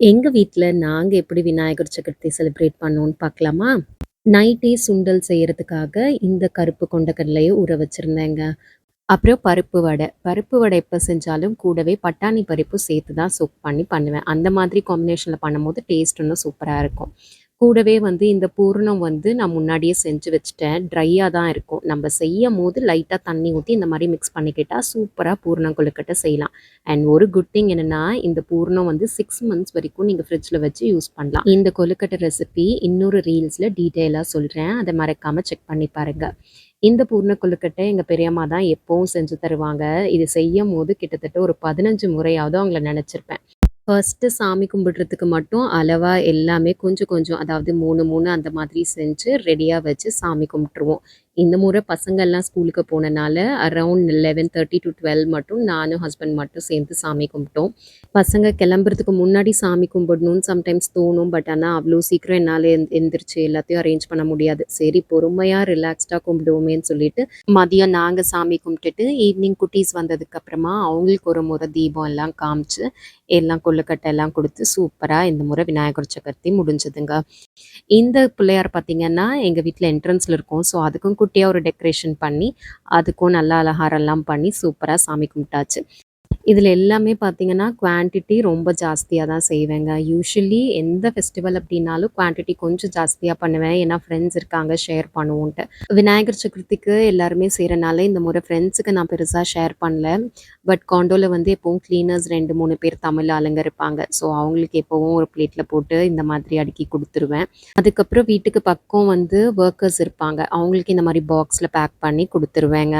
எங்கள் வீட்டில் நாங்கள் எப்படி விநாயகர் சதுர்த்தி செலிப்ரேட் பண்ணோம்னு பார்க்கலாமா? நைட்டே சுண்டல் செய்யறதுக்காக இந்த கருப்பு கொண்டக்கடலையை ஊற வச்சிருந்தேங்க. அப்புறம் பருப்பு வடை. பருப்பு வடை எப்போ செஞ்சாலும் கூடவே பட்டாணி பருப்பு சேர்த்து தான் சூப் பண்ணி பண்ணுவேன். அந்த மாதிரி காம்பினேஷனில் பண்ணும்போது டேஸ்ட் இன்னும் சூப்பராக இருக்கும். கூடவே வந்து இந்த பூரணம் வந்து நான் முன்னாடியே செஞ்சு வச்சுட்டேன். ட்ரையாக தான் இருக்கும். நம்ம செய்யும்போது லைட்டாக தண்ணி ஊற்றி இந்த மாதிரி மிக்ஸ் பண்ணிக்கிட்டால் சூப்பராக பூர்ணம் கொழுக்கட்டை செய்யலாம். அண்ட் ஒரு குட் திங் என்னென்னா இந்த பூரணம் வந்து சிக்ஸ் மந்த்ஸ் வரைக்கும் நீங்கள் ஃப்ரிட்ஜில் வச்சு யூஸ் பண்ணலாம். இந்த கொழுக்கட்டை ரெசிபி இன்னொரு ரீல்ஸில் டீட்டெயிலாக சொல்கிறேன் அதை மறக்காமல் செக் பண்ணி பாருங்க. இந்த பூரண கொழுக்கட்டை எங்கள் பெரியம்மா தான் எப்போவும் செஞ்சு தருவாங்க. இது செய்யும்போது கிட்டத்தட்ட ஒரு 15 முறையாவது அவங்கள நினச்சிருப்பேன் ஃபர்ஸ்ட்டு சாமி கும்பிடுறதுக்கு மட்டும் அளவா எல்லாமே கொஞ்சம் கொஞ்சம் அதாவது 3, 3 அந்த மாதிரி செஞ்சு ரெடியா வச்சு சாமி கும்பிட்டுருவோம். இந்த முறை பசங்கள்லாம் ஸ்கூலுக்கு போனனால அரவுண்ட் 11:30 டூ 12 மட்டும் நானும் ஹஸ்பண்ட் மட்டும் சேர்ந்து சாமி கும்பிட்டோம். பசங்க கிளம்புறதுக்கு முன்னாடி சாமி கும்பிடணும்னு சம்டைம்ஸ் தோணும். பட் ஆனால் அவ்வளோ சீக்கிரம் என்னால் எந் எந்திரிச்சு எல்லாத்தையும் அரேஞ்ச் பண்ண முடியாது. சரி பொறுமையாக ரிலாக்ஸ்டாக கும்பிடுவோமேன்னு சொல்லிட்டு, மதியம் நாங்கள் சாமி கும்பிட்டுட்டு ஈவினிங் குட்டீஸ் வந்ததுக்கப்புறமா அவங்களுக்கு ஒரு முறை தீபம் எல்லாம் காமிச்சு, எல்லாம் கொழுக்கட்டை எல்லாம் கொடுத்து சூப்பராக இந்த முறை விநாயகர் சதுர்த்தி முடிஞ்சதுங்க. இந்த பிள்ளையார் பார்த்தீங்கன்னா, எங்கள் வீட்டில் என்ட்ரன்ஸில் இருக்கும். ஸோ அதுக்கும் குட்டியாக ஒரு டெக்கரேஷன் பண்ணி, அதுக்கும் நல்லா அலகாரம்லாம் பண்ணி சூப்பரா சாமி கும்பிட்டாச்சு. இதில் எல்லாமே பார்த்தீங்கன்னா, குவான்டிட்டி ரொம்ப ஜாஸ்தியாக தான் செய்வேங்க. யூஸ்வலி எந்த ஃபெஸ்டிவல் அப்படின்னாலும் குவான்டிட்டி கொஞ்சம் ஜாஸ்தியாக பண்ணுவேன். ஏன்னா ஃப்ரெண்ட்ஸ் இருக்காங்க ஷேர் பண்ணுவோன்ட்டு. விநாயகர் சதுர்த்திக்கு எல்லாருமே செய்கிறனால இந்த முறை ஃப்ரெண்ட்ஸுக்கு நான் பெருசாக ஷேர் பண்ணல. பட் காண்டோவில் வந்து எப்போவும் க்ளீனர்ஸ் ரெண்டு மூணு பேர் தமிழ் ஆளுங்க இருப்பாங்க. ஸோ அவங்களுக்கு எப்போவும் ஒரு பிளேட்டில் போட்டு இந்த மாதிரி அடுக்கி கொடுத்துருவேன் அதுக்கப்புறம் வீட்டுக்கு பக்கம் வந்து ஒர்க்கர்ஸ் இருப்பாங்க. அவங்களுக்கு இந்த மாதிரி பாக்ஸில் பேக் பண்ணி கொடுத்துருவேங்க